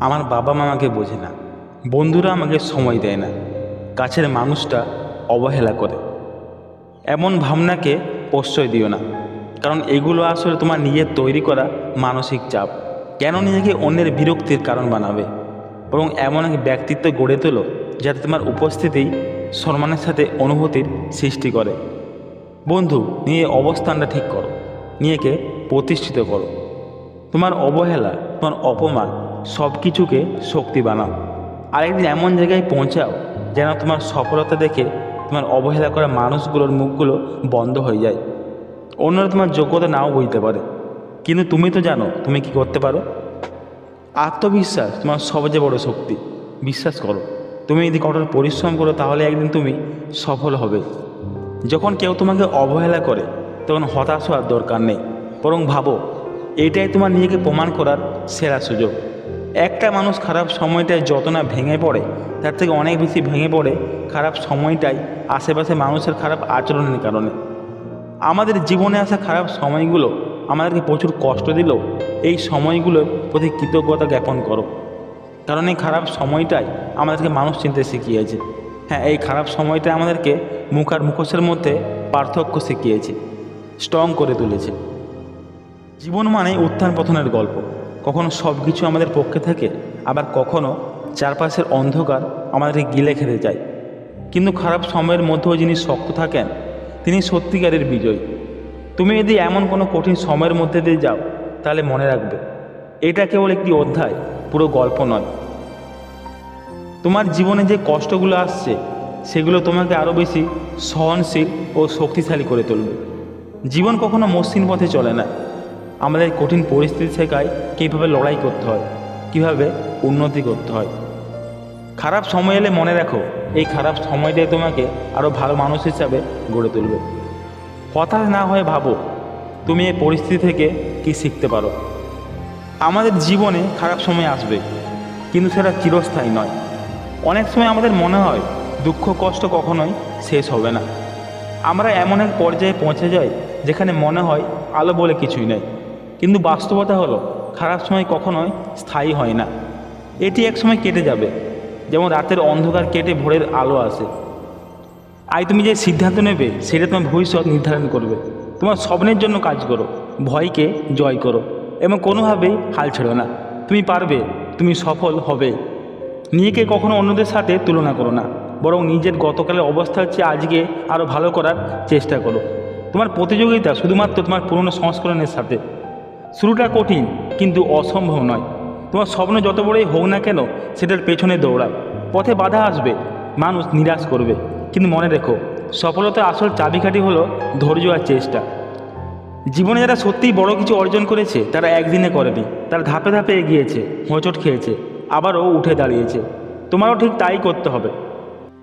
আমার বাবা মা আমাকে বোঝে না। বন্ধুরা আমাকে সময় দেয় না। কাছের মানুষটা অবহেলা করে। এমন ভাবনাকে প্রশ্রয় দিও না। কারণ এগুলো আসলে তোমার নিজের তৈরি করা মানসিক চাপ। কেন নিজেকে অন্যের বিরক্তির কারণ বানাবে? বরং এমন এক ব্যক্তিত্ব গড়ে তোলো যাতে তোমার উপস্থিতি সম্মানের সাথে অনুভূতির সৃষ্টি করে। বন্ধু নিয়ে অবস্থানটা ঠিক করো। নিজেকে প্রতিষ্ঠিত করো। তোমার অবহেলা, তোমার অপমান সব কিছুকে শক্তি বানাও। আরেকদিন এমন জায়গায় পৌঁছাও যেন তোমার সফলতা দেখে তোমার অবহেলা করা মানুষগুলোর মুখগুলো বন্ধ হয়ে যায়। অন্যরা তোমার যোগ্যতা নাও বুঝতে পারে। কিন্তু তুমি তো জানো তুমি কি করতে পারো। আত্মবিশ্বাস তোমার সবচেয়ে বড় শক্তি। বিশ্বাস করো, তুমি যদি কঠোর পরিশ্রম করো তাহলে একদিন তুমি সফল হবে। যখন কেউ তোমাকে অবহেলা করে, তখন হতাশ হওয়ার দরকার নেই। বরং ভাবো, এটাই তোমার নিজেকে প্রমাণ করার সেরা সুযোগ। একটা মানুষ খারাপ সময়টায় যত না ভেঙে পড়ে, তার থেকে অনেক বেশি ভেঙে পড়ে খারাপ সময়টাই আশেপাশে মানুষের খারাপ আচরণের কারণে। আমাদের জীবনে আসা খারাপ সময়গুলো আমাদেরকে প্রচুর কষ্ট দিলেও এই সময়গুলোর প্রতি কৃতজ্ঞতা জ্ঞাপন করো। কারণ এই খারাপ সময়টাই আমাদেরকে মানুষ চিনতে শিখিয়েছে। হ্যাঁ এই খারাপ সময়টা আমাদেরকে মুখ আর মুখোশের মধ্যে পার্থক্য শিখিয়েছে স্ট্রং করে তুলেছে। জীবন মানে উত্থান পথনের গল্প। কখনো সব কিছু আমাদের পক্ষে থাকে, আবার কখনো চারপাশের অন্ধকার আমাদেরকে গিলে খেতে যায় কিন্তু খারাপ সময়ের মধ্যেও যিনি শক্ত থাকেন, তিনি সত্যিকারের বিজয়ী। তুমি যদি এমন কোনো কঠিন সময়ের মধ্যে দিয়ে যাও, তাহলে মনে রাখবে, এটা কেবল একটি অধ্যায়, পুরো গল্প নয়। তোমার জীবনে যে কষ্টগুলো আসছে, সেগুলো তোমাকে আরও বেশি সহনশীল ও শক্তিশালী করে তুলবে। জীবন কখনো মসৃণ পথে চলে না। আমাদের কঠিন পরিস্থিতি শেখায় কীভাবে লড়াই করতে হয়, কীভাবে উন্নতি করতে হয়। খারাপ সময় এলে মনে রাখো, এই খারাপ সময়টাই তোমাকে আরও ভালো মানুষ হিসাবে গড়ে তুলবে। হতাশ না হয়ে ভাবো, তুমি এই পরিস্থিতি থেকে কি শিখতে পারো। আমাদের জীবনে খারাপ সময় আসবে, কিন্তু সেটা চিরস্থায়ী নয়। অনেক সময় আমাদের মনে হয়, দুঃখ কষ্ট কখনোই শেষ হবে না। আমরা এমন এক পর্যায়ে পৌঁছে যাই, যেখানে মনে হয় আলো বলে কিছুই নেই। কিন্তু বাস্তবতা হলো, খারাপ সময় কখনোই স্থায়ী হয় না। এটি এক সময় কেটে যাবে, যেমন রাতের অন্ধকার কেটে ভোরের আলো আসে। আজ তুমি যে সিদ্ধান্ত নেবে, সেটা তোমার ভবিষ্যৎ নির্ধারণ করবে। তোমার স্বপ্নের জন্য কাজ করো, ভয়কে জয় করো, এবং কোনোভাবেই হাল ছেড়ো না। তুমি পারবে, তুমি সফল হবে। নিজেকে কখনো অন্যদের সাথে তুলনা করো না, বরং নিজের গতকালের অবস্থা হচ্ছে আজকে আরও ভালো করার চেষ্টা করো। তোমার প্রতিযোগিতা শুধুমাত্র তোমার পুরনো সংস্করণের সাথে। শুরুটা কঠিন, কিন্তু অসম্ভব নয়। তোমার স্বপ্ন যত বড়ই হোক না কেন, সেটার পেছনে দৌড়াও। পথে বাধা আসবে, মানুষ নিরাশ করবে। কিন্তু মনে রেখো, সফলতার আসল চাবিকাঠি হলো ধৈর্য আর চেষ্টা। জীবনে যারা সত্যিই বড় কিছু অর্জন করেছে, তারা একদিনে করেনি। তারা ধাপে ধাপে এগিয়েছে, হোঁচট খেয়েছে, আবারও উঠে দাঁড়িয়েছে। তোমারও ঠিক তাই করতে হবে।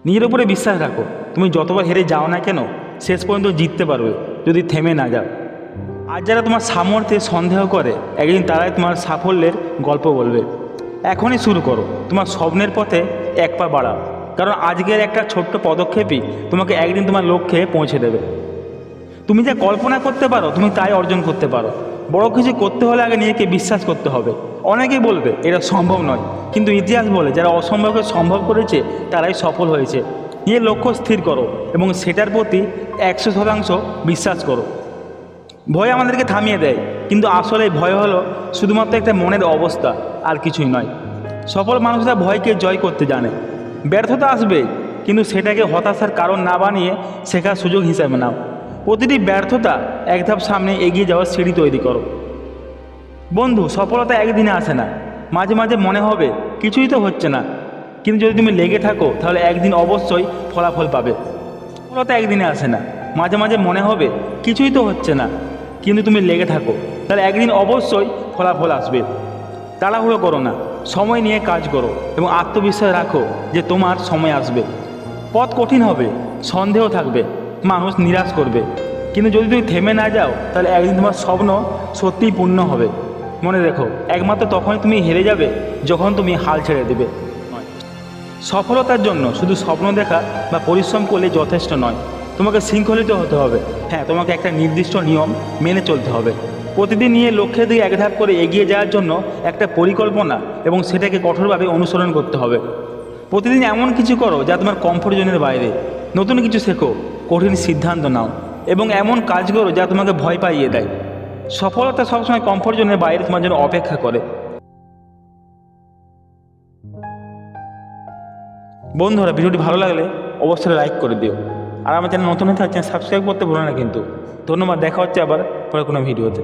নিজের উপরে বিশ্বাস রাখো, তুমি যতবার হেরে যাও না কেন, শেষ পর্যন্ত জিততে পারবে, যদি থেমে না যাও। আর যারা তোমার সামর্থ্যে সন্দেহ করে, একদিন তারাই তোমার সাফল্যের গল্প বলবে। এখনই শুরু করো, তোমার স্বপ্নের পথে এক পা বাড়াও। কারণ আজকের একটা ছোট্ট পদক্ষেপই তোমাকে একদিন তোমার লক্ষ্যে পৌঁছে দেবে। তুমি যা কল্পনা করতে পারো, তুমি তাই অর্জন করতে পারো। বড় কিছু করতে হলে আগে নিজেকে বিশ্বাস করতে হবে। অনেকেই বলবে, এটা সম্ভব নয়। কিন্তু ইতিহাস বলে, যারা অসম্ভবকে সম্ভব করেছে, তারাই সফল হয়েছে। নিজের লক্ষ্য স্থির করো এবং সেটার প্রতি একশো শতাংশ বিশ্বাস করো। ভয় আমাদেরকে থামিয়ে দেয়। কিন্তু আসলে ভয় হলো শুধুমাত্র একটা মনের অবস্থা, আর কিছুই নয়। সফল মানুষরা ভয়কে জয় করতে জানে। ব্যর্থতা আসবে, কিন্তু সেটাকে হতাশার কারণ না বানিয়ে শেখার সুযোগ হিসাবে নাও। প্রতিটি ব্যর্থতা এক ধাপ সামনে এগিয়ে যাওয়ার সিঁড়ি তৈরি করো। বন্ধু, সফলতা একদিনে আসে না। মাঝে মাঝে মনে হবে, কিছুই তো হচ্ছে না। কিন্তু যদি তুমি লেগে থাকো, তাহলে একদিন অবশ্যই ফলাফল পাবে। সফলতা একদিনে আসে না। মাঝে মাঝে মনে হবে, কিছুই তো হচ্ছে না। কিন্তু তুমি লেগে থাকো। তাহলে একদিন অবশ্যই ফলাফল আসবে। তাড়াহুড়ো করো না। সময় নিয়ে কাজ করো এবং আত্মবিশ্বাস রাখো যে তোমার সময় আসবে। পথ কঠিন হবে, সন্দেহ থাকবে, মানুষ নিরাশ করবে। কিন্তু যদি তুমি থেমে না যাও, তাহলে একদিন তোমার স্বপ্ন সত্যিই পূর্ণ হবে। মনে রেখো, একমাত্র তখনই তুমি হেরে যাবে যখন তুমি হাল ছেড়ে দেবে। সফলতার জন্য শুধু স্বপ্ন দেখা বা পরিশ্রম করলে যথেষ্ট নয়। তোমাকে শৃঙ্খলিত হতে হবে। হ্যাঁ তোমাকে একটা নির্দিষ্ট নিয়ম মেনে চলতে হবে। প্রতিদিন নিয়ে লক্ষ্যের দিকে এক ধাপ করে এগিয়ে যাওয়ার জন্য একটা পরিকল্পনা এবং সেটাকে কঠোরভাবে অনুসরণ করতে হবে। প্রতিদিন এমন কিছু করো যা তোমার কমফোর্ট জোনের বাইরে। নতুন কিছু শেখো, কঠিন সিদ্ধান্ত নাও এবং এমন কাজ করো যা তোমাকে ভয় পাইয়ে দেয়। সফলতা সবসময় কমফোর্ট জোনের বাইরে তোমার জন্য অপেক্ষা করে। বন্ধুরা, ভিডিওটি ভালো লাগলে অবশ্যই লাইক করে দিও। আর আমার চ্যানেল নতুন হয়ে থাকছেন সাবস্ক্রাইব করতে ভুলো না কিন্তু। ধন্যবাদ, দেখা হচ্ছে আবার পরে কোনো ভিডিওতে।